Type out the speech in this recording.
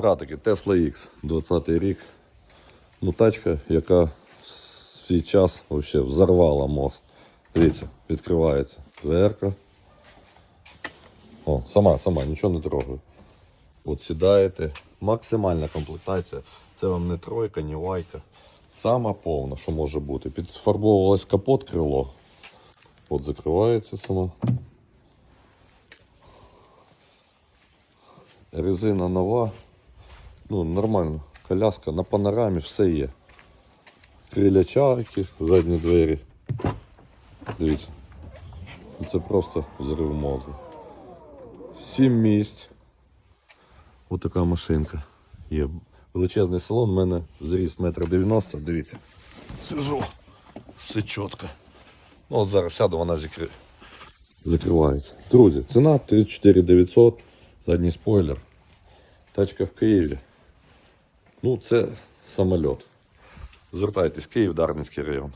Братики, Tesla X, 20 рік. Ну, тачка, яка в свій взорвала мост. Дивіться, відкривається дверка. О, сама, сама, нічого не трогаю. От сідаєте. Максимальна комплектація. Це вам не тройка, ні лайка. Сама повна, що може бути. Підфарбовувалось капот крило. От закривається сама. Резина нова. Ну, нормально. Коляска на панорамі все є. Криля чайки, задні двері. Дивіться. Це просто взрив мозку. Сім місць. Ось така машинка. Є величезний салон, у мене зріст метр дев'яносто, дивіться. Сижу. Все чітко. Ну от зараз сяду, вона закри... закривається. Друзі, ціна 34 900, задній спойлер. Тачка в Києві. Ну, це самоліт. Звертайтесь, Київ, Дарницький район.